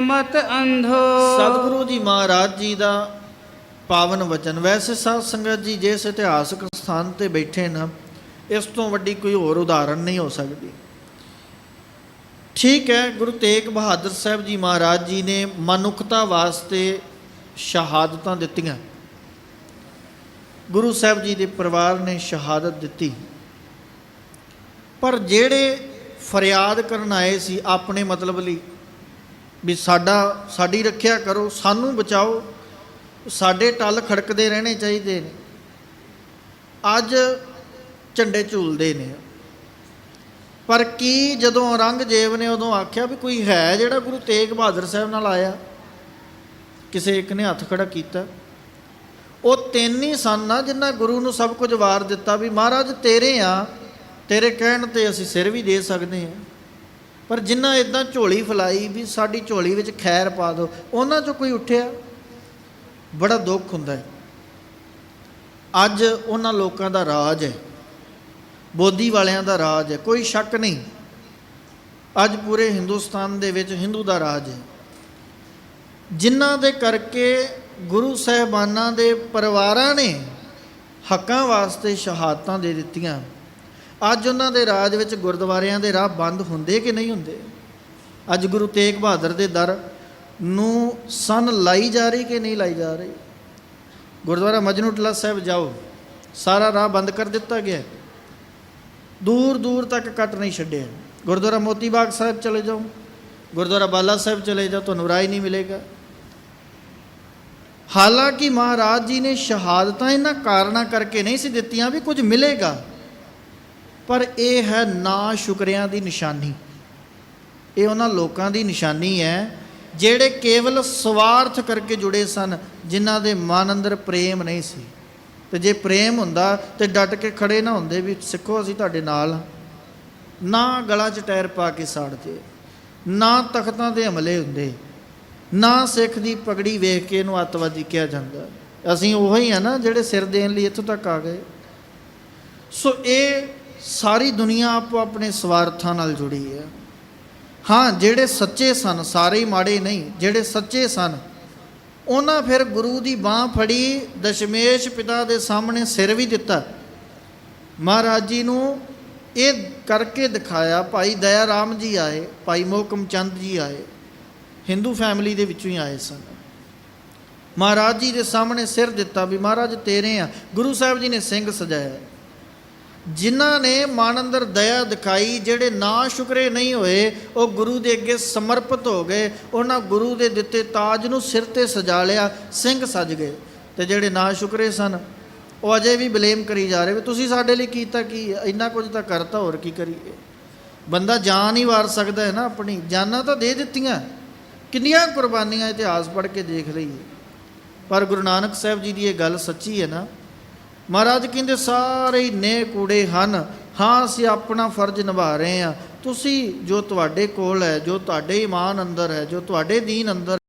ਮਤ ਅੰਧੋ। ਸਤਿਗੁਰੂ ਜੀ ਮਹਾਰਾਜ ਜੀ ਦਾ ਪਾਵਨ ਵਚਨ। ਵੈਸੇ ਸਾਧ ਸੰਗਤ ਜੀ ਜਿਸ ਇਤਿਹਾਸਕ ਸਥਾਨ ਤੇ ਬੈਠੇ ਨਾ, ਇਸ ਤੋਂ ਵੱਡੀ ਕੋਈ ਹੋਰ ਉਦਾਹਰਣ ਨਹੀਂ ਹੋ ਸਕਦੀ। ਠੀਕ ਹੈ, ਗੁਰੂ ਤੇਗ ਬਹਾਦਰ ਸਾਹਿਬ ਜੀ ਮਹਾਰਾਜ ਜੀ ਨੇ ਮਨੁੱਖਤਾ ਵਾਸਤੇ ਸ਼ਹਾਦਤਾਂ ਦਿੱਤੀਆਂ। ਗੁਰੂ ਸਾਹਿਬ ਜੀ ਦੇ ਪਰਿਵਾਰ ਨੇ ਸ਼ਹਾਦਤ ਦਿੱਤੀ। ਪਰ ਜਿਹੜੇ ਫਰਿਆਦ ਕਰਨ ਆਏ ਸੀ, ਆਪਣੇ ਮਤਲਬ ਲਈ ਵੀ ਸਾਡਾ, ਸਾਡੀ ਰੱਖਿਆ ਕਰੋ, ਸਾਨੂੰ ਬਚਾਓ, ਸਾਡੇ ਟੱਲ ਖੜਕਦੇ ਰਹਿਣੇ ਚਾਹੀਦੇ ਨੇ। ਅੱਜ ਝੰਡੇ ਝੂਲਦੇ ਨੇ। ਪਰ ਕੀ ਜਦੋਂ ਔਰੰਗਜ਼ੇਬ ਨੇ ਉਦੋਂ ਆਖਿਆ ਵੀ ਕੋਈ ਹੈ ਜਿਹੜਾ ਗੁਰੂ ਤੇਗ ਬਹਾਦਰ ਸਾਹਿਬ ਨਾਲ ਆਇਆ? ਕਿਸੇ ਇੱਕ ਨੇ ਹੱਥ ਖੜਾ ਕੀਤਾ। ਉਹ ਤਿੰਨ ਹੀ ਸਨ ਆ ਜਿਨ੍ਹਾਂ ਗੁਰੂ ਨੂੰ ਸਭ ਕੁਝ ਵਾਰ ਦਿੱਤਾ ਵੀ ਮਹਾਰਾਜ ਤੇਰੇ ਆ, ਤੇਰੇ ਕਹਿਣ ਤੇ ਅਸੀਂ ਸਿਰ ਵੀ ਦੇ ਸਕਦੇ ਹਾਂ। ਪਰ ਜਿਨ੍ਹਾਂ ਇਦਾਂ ਝੋਲੀ ਫਲਾਈ ਵੀ ਸਾਡੀ ਝੋਲੀ ਵਿੱਚ ਖੈਰ ਪਾ ਦਿਓ ਉਹਨਾਂ ਚੋਂ ਕੋਈ ਉੱਠਿਆ? ਬੜਾ ਦੁੱਖ ਹੁੰਦਾ ਹੈ। ਅੱਜ ਉਹਨਾਂ ਲੋਕਾਂ ਦਾ ਰਾਜ ਹੈ। ਬੋਧੀ ਵਾਲਿਆਂ ਦਾ ਰਾਜ ਹੈ। ਕੋਈ ਸ਼ੱਕ ਨਹੀਂ। ਅੱਜ ਪੂਰੇ ਹਿੰਦੁਸਤਾਨ ਦੇ ਵਿੱਚ ਹਿੰਦੂ ਦਾ ਰਾਜ ਹੈ। ਜਿਨ੍ਹਾਂ ਦੇ ਕਰਕੇ ਗੁਰੂ ਸਾਹਿਬਾਨਾਂ ਦੇ ਪਰਿਵਾਰਾਂ ਨੇ ਹੱਕਾਂ ਵਾਸਤੇ ਸ਼ਹਾਦਤਾਂ ਦੇ ਦਿੱਤੀਆਂ। ਅੱਜ ਉਹਨਾਂ ਦੇ ਰਾਜ ਵਿੱਚ ਗੁਰਦੁਆਰਿਆਂ ਦੇ ਰਾਹ ਬੰਦ ਹੁੰਦੇ ਕਿ ਨਹੀਂ ਹੁੰਦੇ? ਅੱਜ ਗੁਰੂ ਤੇਗ ਬਹਾਦਰ ਦੇ ਦਰ ਨੂੰ ਸਨ ਲਾਈ ਜਾ ਰਹੀ ਕਿ ਨਹੀਂ ਲਾਈ ਜਾ ਰਹੀ? ਗੁਰਦੁਆਰਾ ਮਜਨੂਟਲਾ ਸਾਹਿਬ ਜਾਓ। ਸਾਰਾ ਰਾਹ ਬੰਦ ਕਰ ਦਿੱਤਾ ਗਿਆ ਦੂਰ ਦੂਰ ਤੱਕ ਕੱਟ ਨਹੀਂ ਛੱਡਿਆ। ਗੁਰਦੁਆਰਾ ਮੋਤੀ ਬਾਗ ਸਾਹਿਬ ਚਲੇ ਜਾਓ। ਗੁਰਦੁਆਰਾ ਬਾਲਾ ਸਾਹਿਬ ਚਲੇ ਜਾਓ, ਤੁਹਾਨੂੰ ਰਾਹ ਹੀ ਨਹੀਂ ਮਿਲੇਗਾ। ਹਾਲਾਂਕਿ ਮਹਾਰਾਜ ਜੀ ਨੇ ਸ਼ਹਾਦਤਾਂ ਇਹਨਾਂ ਕਾਰਨਾਂ ਕਰਕੇ ਨਹੀਂ ਸੀ ਦਿੱਤੀਆਂ ਵੀ ਕੁਝ ਮਿਲੇਗਾ। ਪਰ ਇਹ ਹੈ ਨਾ ਸ਼ੁਕਰਿਆਂ ਦੀ ਨਿਸ਼ਾਨੀ। ਇਹ ਉਹਨਾਂ ਲੋਕਾਂ ਦੀ ਨਿਸ਼ਾਨੀ ਹੈ, ਜਿਹੜੇ ਕੇਵਲ ਸਵਾਰਥ ਕਰਕੇ ਜੁੜੇ ਸਨ, ਜਿਨ੍ਹਾਂ ਦੇ ਮਨ ਅੰਦਰ ਪ੍ਰੇਮ ਨਹੀਂ ਸੀ। ਤੇ ਜੇ ਪ੍ਰੇਮ ਹੁੰਦਾ, ਤੇ ਡਟ ਕੇ ਖੜੇ ਨਾ ਹੁੰਦੇ ਵੀ, ਸਿੱਖੋ ਅਸੀਂ ਤੁਹਾਡੇ ਨਾਲ ਹਾਂ। ਨਾ ਗਲਾ 'ਚ ਟਾਇਰ ਪਾ ਕੇ ਸਾੜਦੇ, ਨਾ ਤਖਤਾਂ ਦੇ ਹਮਲੇ ਹੁੰਦੇ, ਨਾ ਸਿੱਖ ਦੀ ਪਗੜੀ ਵੇਖ ਕੇ ਇਹਨੂੰ ਅੱਤਵਾਦੀ ਕਿਹਾ ਜਾਂਦਾ। ਅਸੀਂ ਉਹੀ ਆ ਨਾ, ਜਿਹੜੇ ਸਿਰ ਦੇਣ ਲਈ ਇੱਥੋਂ ਤੱਕ ਆ ਗਏ। ਸੋ ਇਹ ਸਾਰੀ ਦੁਨੀਆ ਆਪੋ ਆਪਣੇ ਸਵਾਰਥਾਂ ਨਾਲ ਜੁੜੀ ਹੈ। ਹਾਂ, ਜਿਹੜੇ ਸੱਚੇ ਸਨ, ਸਾਰੇ ਹੀ ਮਾੜੇ ਨਹੀਂ, ਜਿਹੜੇ ਸੱਚੇ ਸਨ, ਉਹਨਾਂ ਫਿਰ ਗੁਰੂ ਦੀ ਬਾਹ ਫੜੀ, ਦਸ਼ਮੇਸ਼ ਪਿਤਾ ਦੇ ਸਾਹਮਣੇ ਸਿਰ ਵੀ ਦਿੱਤਾ। ਮਹਾਰਾਜ ਜੀ ਨੂੰ ਇਹ ਕਰਕੇ ਦਿਖਾਇਆ, ਭਾਈ ਦਇਆ ਰਾਮ ਜੀ ਆਏ, ਭਾਈ ਮੋਹਕਮ ਚੰਦ ਜੀ ਆਏ, ਹਿੰਦੂ ਫੈਮਿਲੀ ਦੇ ਵਿੱਚੋਂ ਹੀ ਆਏ ਸਨ। ਮਹਾਰਾਜ ਜੀ ਦੇ ਸਾਹਮਣੇ ਸਿਰ ਦਿੱਤਾ ਵੀ, ਮਹਾਰਾਜ ਤੇਰੇ ਆ। ਗੁਰੂ ਸਾਹਿਬ ਜੀ ਨੇ ਸਿੰਘ ਸਜਾਇਆ। ਜਿਨ੍ਹਾਂ ਨੇ ਮਨ ਅੰਦਰ ਦਇਆ ਦਿਖਾਈ, ਜਿਹੜੇ ਨਾ ਸ਼ੁਕਰੇ ਨਹੀਂ ਹੋਏ, ਉਹ ਗੁਰੂ ਦੇ ਅੱਗੇ ਸਮਰਪਿਤ ਹੋ ਗਏ। ਉਹਨਾਂ ਗੁਰੂ ਦੇ ਦਿੱਤੇ ਤਾਜ ਨੂੰ ਸਿਰ ਤੇ ਸਜਾ ਲਿਆ, ਸਿੰਘ ਸਜ ਗਏ। ਤੇ ਜਿਹੜੇ ਨਾ ਸ਼ੁਕਰੇ ਸਨ, ਉਹ ਅਜੇ ਵੀ ਬਲੇਮ ਕਰੀ ਜਾ ਰਹੇ ਵੀ ਤੁਸੀਂ ਸਾਡੇ ਲਈ ਕੀਤਾ ਕੀ ਹੈ? ਇੰਨਾ ਕੁਝ ਤਾਂ ਕਰਤਾ, ਹੋਰ ਕੀ ਕਰੀਏ? ਬੰਦਾ ਜਾਨ ਹੀ ਵਾਰ ਸਕਦਾ ਹੈ ਨਾ ਆਪਣੀ। ਜਾਨਾਂ ਤਾਂ ਦੇ ਦਿੱਤੀਆਂ। ਕਿੰਨੀਆਂ ਕੁਰਬਾਨੀਆਂ ਇਤਿਹਾਸ ਪੜ੍ਹ ਕੇ ਦੇਖ ਲਈਏ। ਪਰ ਗੁਰੂ ਨਾਨਕ ਸਾਹਿਬ ਜੀ ਦੀ ਇਹ ਗੱਲ ਸੱਚੀ ਹੈ ਨਾ ਮਹਾਰਾਜ ਕਹਿੰਦੇ, ਸਾਰੇ ਹੀ ਨੇ ਕੂੜੇ ਹਨ। ਹਾਂ, ਅਸੀਂ ਆਪਣਾ ਫਰਜ਼ ਨਿਭਾ ਰਹੇ ਹਾਂ। ਤੁਸੀਂ ਜੋ ਤੁਹਾਡੇ ਕੋਲ ਹੈ, ਜੋ ਤੁਹਾਡੇ ਈਮਾਨ ਅੰਦਰ ਹੈ, ਜੋ ਤੁਹਾਡੇ ਦੀਨ ਅੰਦਰ